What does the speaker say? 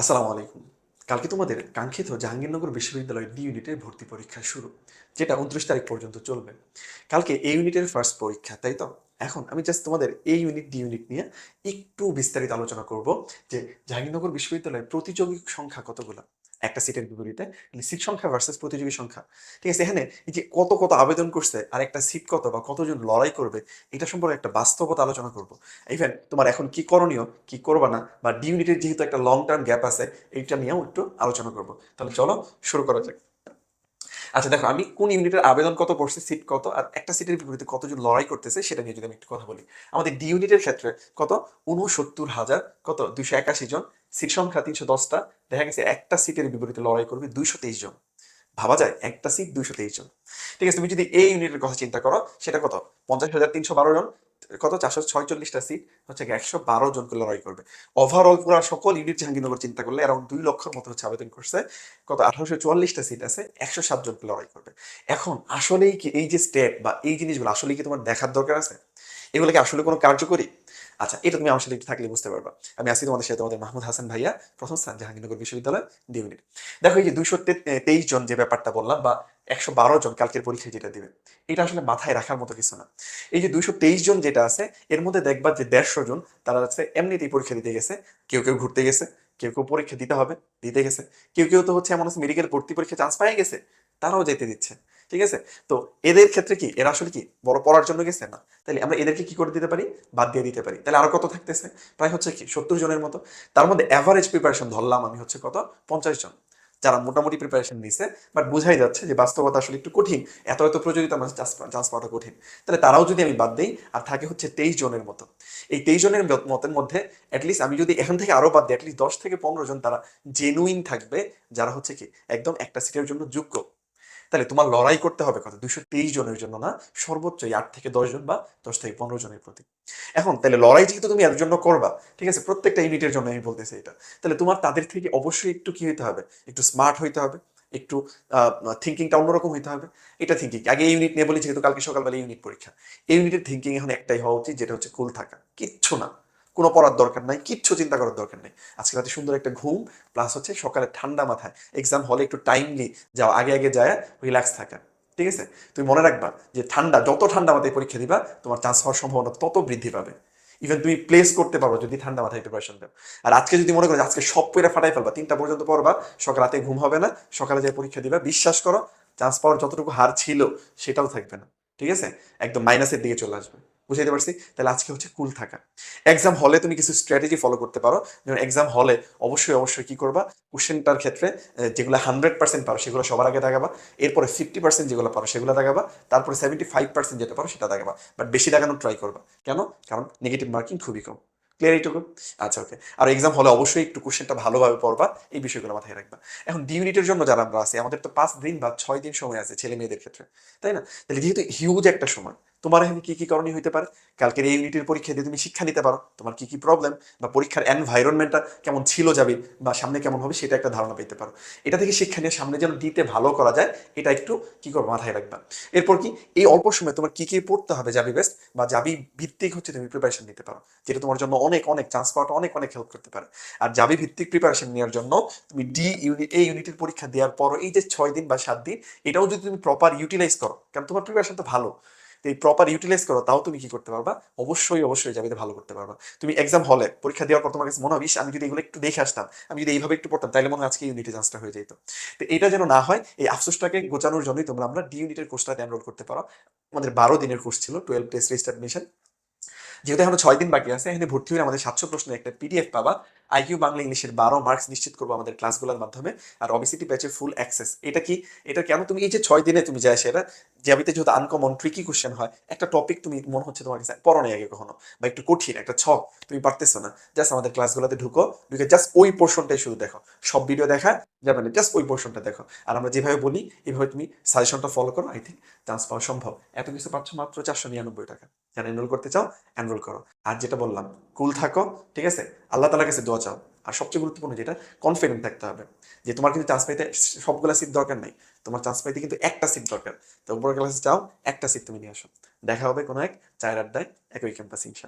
আসসালামু আলাইকুম। কালকে তোমাদের কাঙ্ক্ষিত জাহাঙ্গীরনগর বিশ্ববিদ্যালয় ডি ইউনিটের ভর্তি পরীক্ষা শুরু, যেটা উনত্রিশ তারিখ পর্যন্ত চলবে। কালকে এই ইউনিটের ফার্স্ট পরীক্ষা, তাই তো? এখন আমি জাস্ট তোমাদের এই ইউনিট ডি ইউনিট নিয়ে একটু বিস্তারিত আলোচনা করব যে জাহাঙ্গীরনগর বিশ্ববিদ্যালয়ের প্রতিযোগী সংখ্যা কতগুলো? একটা সিটের বিপরীতে সিট সংখ্যা ভার্সেস প্রতিযোগী সংখ্যা। ঠিক আছে, এখানে এই যে কত কত আবেদন করছে, আর একটা সিট কত বা কতজন লড়াই করবে, এটা সম্পর্কে একটা বাস্তবতা আলোচনা করব। ইভেন তোমার এখন কি করণীয়, কি করবা না, বা ডিউনিটের যেহেতু একটা লং টার্ম গ্যাপ আছে, এইটা নিয়েও একটু আলোচনা করব। তাহলে চলো, শুরু করা যাক। আচ্ছা দেখো, আমি কোন ইউনিটের আবেদন কত পড়ছে, সিট কত, আর একটা সিটের বিপরীতে কতজন লড়াই করতেছে, সেটা নিয়ে যদি আমি একটু কথা বলি। আমাদের ডি ইউনিটের ক্ষেত্রে কত? উনসত্তর হাজার, কত? দুইশো একাশি জন। সিট সংখ্যা তিনশো দশটা। দেখা গেছে একটা সিটের বিপরীতে লড়াই করবে দুইশো তেইশ জন। ভাবা যায়, একটা সিট দুইশো তেইশ জন। ঠিক আছে, তুমি যদি এই ইউনিটের কথা চিন্তা করো, সেটা কত? পঞ্চাশ হাজার তিনশো বারো জন। কত? চারশো ছয়চল্লিশটা সিট হচ্ছে একশো বারো জনকে লড়াই করবে। ওভারঅল পুরো সকল ইউনিট জাহাঙ্গীরনগর চিন্তা করলে অ্যারাউন্ড দুই লক্ষের মতো হচ্ছে আবেদন করছে। কত? আঠারোশো চুয়াল্লিশটা সিট আছে, একশো সাত জনকে লড়াই করবে। এখন আসলেই কি এই যে স্টেপ বা এই জিনিসগুলো আসলেই কি তোমার দেখার দরকার আছে? এগুলো কি আসলে কোনো কার্যকরী? আচ্ছা এটা তুমি আমার সাথে একটু থাকলে বুঝতে পারবা। আমি আসি তোমাদের সাথে তোমাদের মাহমুদ হাসান ভাইয়া প্রথম স্থান, জাহাঙ্গীরনগর বিশ্ববিদ্যালয় ডি ইউনিট দেখো, এই যে দুইশো তেইশ জন যে ব্যাপারটা বললাম বা একশো বারো জন কালকের পরীক্ষায় যেটা দিবে, এটা আসলে মাথায় রাখার মতো কিছু না। এই যে দুইশো তেইশ জন যেটা আছে, এর মধ্যে দেখবা যে দেড়শো জন, তারা আছে এমনিতেই পরীক্ষা দিতে গেছে। কেউ কেউ ঘুরতে গেছে, কেউ কেউ পরীক্ষা দিতে হবে, দিতে গেছে। কেউ কেউ তো হচ্ছে এমন মেডিকেল ভর্তি পরীক্ষা চান্স পাই গেছে, তারাও যেতে দিচ্ছে। ঠিক আছে? তো এদের ক্ষেত্রে কি? এরা আসলে কি? বড় পড়ার জন্য গেছে? না। তাহলে আমরা এদেরকে কি করে দিতে পারি? বাদ দিয়ে দিতে পারি। তাহলে আরও কত থাকতেছে? প্রায় হচ্ছে কি? সত্তর জনের মতো। তার মধ্যে অ্যাভারেজ প্রিপারেশন ধরলাম আমি হচ্ছে কত? পঞ্চাশ জন। যারা মোটামুটি প্রিপারেশন নিছে বাট বোঝাই যাচ্ছে যে বাস্তবতা আসলে একটু কঠিন। এত এত প্রযোজিত মানুষ চান্স পাওয়াটা কঠিন। তাহলে তারাও যদি আমি বাদ দিই, আর থাকে হচ্ছে তেইশ জনের মতো। এই তেইশ জনের মতের মধ্যে অ্যাটলিস্ট আমি যদি এখান থেকে আরও বাদ দিই অ্যাটলিস্ট দশ থেকে পনেরো জন তারা জেনুইন থাকবে, যারা হচ্ছে কি? একদম একটা সিটের জন্য যোগ্য। তাহলে তোমার লড়াই করতে হবে কত? দুশো তেইশ জনের জন্য না? সর্বোচ্চ আট থেকে দশ জন বা দশ থেকে পনেরো জনের প্রতি। এখন তাহলে লড়াই যেহেতু তুমি এর জন্য করবা, ঠিক আছে? প্রত্যেকটা ইউনিটের জন্য আমি বলতেছি এটা। তাহলে তোমার তাদের থেকে অবশ্যই একটু কি হইতে হবে? একটু স্মার্ট হইতে হবে, একটু থিঙ্কিংটা অন্যরকম হইতে হবে। এটা থিঙ্কিং আগে ইউনিট নিয়ে বলি, যেহেতু কালকে সকালবেলা ইউনিট পরীক্ষা। এই ইউনিটের থিঙ্কিং এখন একটাই হওয়া উচিত, যেটা হচ্ছে কুল থাকা। কিচ্ছু না। কোনো পড়ার দরকার নাই, কিচ্ছু চিন্তা করার দরকার নেই। আজকে রাতে সুন্দর একটা ঘুম প্লাস হচ্ছে সকালে ঠান্ডা মাথায়। এক্সাম হলে একটু টাইমলি যাও, আগে আগে যায় রিল্যাক্স থাকা। ঠিক আছে? তুমি মনে রাখবা যে ঠান্ডা, যত ঠান্ডা মাথায় পরীক্ষা দিবা, তোমার চান্স হওয়ার সম্ভাবনা তত বৃদ্ধি পাবে। ইভেন তুমি প্লেস করতে পারো যদি ঠান্ডা মাথায় প্রিপারেশন দাও। আর আজকে যদি মনে করো আজকে সব পড়ে ফাটাই ফেলবা, তিনটা পর্যন্ত পড়বা, সকাল রাতে ঘুম হবে না, সকালে যে পরীক্ষা দিবা, বিশ্বাস করো চান্স পাওয়ার যতটুকু হার ছিল, সেটাও থাকবে না। ঠিক আছে? একদম মাইনাসের দিকে চলে আসবে। বুঝাইতে পারছি? তাহলে আজকে হচ্ছে কুল থাকা। এক্সাম হলে তুমি কিছু স্ট্র্যাটেজি ফলো করতে পারো। যেমন এক্সাম হলে অবশ্যই অবশ্যই কি করবা? কোশ্চেনটার ক্ষেত্রে যেগুলো হান্ড্রেড পার্সেন্ট পারো, সেগুলো সবার আগে দেখাবা। এরপরে ফিফটি পার্সেন্ট যেগুলো পারো, সেগুলো দেখাবা। তারপরে সেভেন্টি ফাইভ পার্সেন্ট যেটা পারো, সেটা দেখাবা। বাট বেশি দেখানোর ট্রাই করবা। কেন? কারণ নেগেটিভ মার্কিং খুবই কম। ক্লিয়ার এইটুকু? আচ্ছা ওকে আর এক্সাম হলে অবশ্যই একটু কোশ্চেনটা ভালোভাবে পড়বা। এই বিষয়গুলো মাথায় রাখবা। এখন ডি ইউনিটের জন্য যারা আমরা আছি, আমাদের তো পাঁচ দিন বা ছয় দিন সময় আছে ছেলে মেয়েদের ক্ষেত্রে। তাই না? তাহলে যেহেতু হিউজ একটা সময় তোমার এখানে কি কি করণীয় হইতে পারে? কালকের এই ইউনিটের পরীক্ষা দিয়ে তুমি শিক্ষা নিতে পারো, তোমার কি কি প্রবলেম বা পরীক্ষার এনভায়রনমেন্টটা কেমন ছিল যাবে বা সামনে কেমন হবে সেটা একটা ধারণা পেতে পারো। এটা থেকে শিক্ষা নিয়ে সামনে যেন দিতে ভালো করা যায়, এটা একটু কি করব, মাথায় রাখবা। এরপর কি, এই অল্প সময় তোমার কি কি পড়তে হবে যাবি বেস্ট বা যাবি ভিত্তিক হচ্ছে তুমি প্রিপারেশন নিতে পারো, যেটা তোমার জন্য অনেক অনেক চান্স পাওয়াটা অনেক অনেক হেল্প করতে পারে। আর যাবি ভিত্তিক প্রিপারেশন নেওয়ার জন্য তুমি ডি ইউনিট এই ইউনিটের পরীক্ষা দেওয়ার পর এই যে ছয় দিন বা সাত দিন, এটাও যদি তুমি প্রপার ইউটিলাইজ করো, কারণ তোমার প্রিপারেশন তো ভালো। এই প্রপার ইউটিলাইজ করো তাও তুমি কি করতে পারবা? অবশ্যই অবশ্যই যাবিতে ভালো করতে পারবা। তুমি এক্সাম হলে পরীক্ষা দেওয়ার পর তোমার কাছে মনে হবে "ইস, আমি যদি এগুলো একটু দেখে আসতাম আমি যদি এইভাবে একটু পড়তাম তাহলে মনে হয় আজকে ইউনিটে চান্সটা হয়ে যেত। তো এটা যেন না হয় এই আফসোসটাকে গোছানোর জন্যই তোমরা আমরা ডি ইউনিটের কোর্সটাতে এনরোল করতে পারো। আমাদের বারো দিনের কোর্স ছিল টুয়েলভ টেস্ট রেজিস্টার মিশন যেহেতু এখন ছয় দিন বাকি আছে এখানে ভর্তি হলে আমাদের সাতশো প্রশ্নের একটা পিডিএফ পাবা। আইকিউ বাংলা ইংলিশের বারো মার্কস নিশ্চিত করব আমাদের ক্লাসগুলোর মাধ্যমে, আর অবিসিটি ব্যাচের ফুল অ্যাক্সেস এটা কি, এটা কেন তুমি এই যে ছয় দিনে তুমি যায় সেটা জ্যামিতে যেহেতু আনকমন ট্রিকি কোশ্চেন হয়, একটা টপিক তুমি মনে হচ্ছে তোমার কাছে, পড়ো নাই আগে কখনো, বা একটু কঠিন, একটা ছক, তুমি পারতেছো না। জাস্ট আমাদের ক্লাসগুলোতে ঢুকো, ঢুকে জাস্ট ওই পোর্শনটাই শুধু দেখো। সব ভিডিও দেখা যাবে না জাস্ট ওই পোর্শনটা দেখো। আর আমরা যেভাবে বলি এইভাবে তুমি সাজেশনটা ফলো করো আই থিঙ্ক চান্স পাওয়া সম্ভব। এত কিছু পাচ্ছ মাত্র চারশো নিরানব্বই টাকা। যারা এনরোল করতে চাও এনরোল করো। আর যেটা বললাম কুল থাকো, ঠিক আছে? আল্লাহ তালার কাছে দোয়া চাও। আর সবচেয়ে গুরুত্বপূর্ণ যেটা কনফিডেন্ট থাকতে হবে। যে তোমার কিন্তু চান্স পাইতে সবগুলা সিট দরকার নাই। তোমার চান্স পাইতে কিন্তু একটা সিট দরকার। তো উপরের ক্লাসে চাও একটা সিট তুমি নিয়ে আসো। দেখা হবে কোনো এক চায়ের আড্ডায়, একই ক্যাম্পাস ইনশা